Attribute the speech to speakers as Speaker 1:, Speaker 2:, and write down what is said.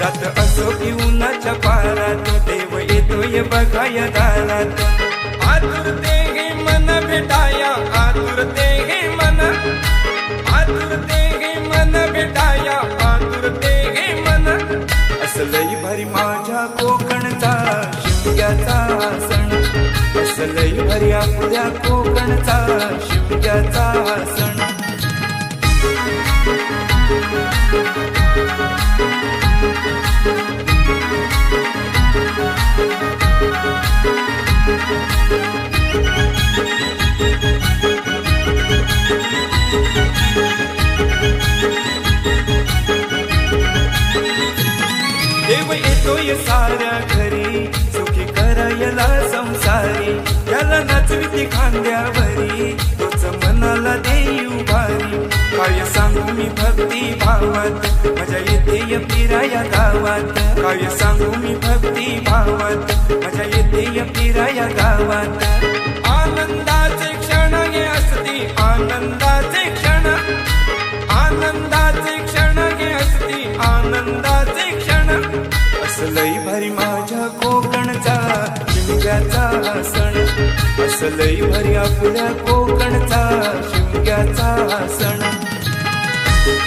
Speaker 1: रात असो की उन्हाच्या पारात देव येतोय बघाय दारात. आतुरते हे मन भेटाया आतुरते हे मन. आतुरते हे मन भेटाया आतुरते हे मन. असलई भारी माझ्या कोकणचा शिवग्याचा सण. असलई भारी आपल्या कोकणचा शिवग्याचा सण. येतोय साऱ्या घरी. सुखी करायला संसारी. याला नाचविती खांद्यावरी. तोच मनाला देऊ भारी काय सांगू मी भक्ती भावात? माझ्या येते फिराया गावात. काय सांगू मी भक्ती भावात? माझ्या येते फिराया गावात. आनंदाचे क्षण हे असती आनंदाचे क्षण. आनंदाचे क्षण हे असती आनंदाचे क्षण. असलई भारी माझ्या कोकणचा शिमग्याचा सण. असलई भारी आपल्या कोकणचा शिमग्याचा सण.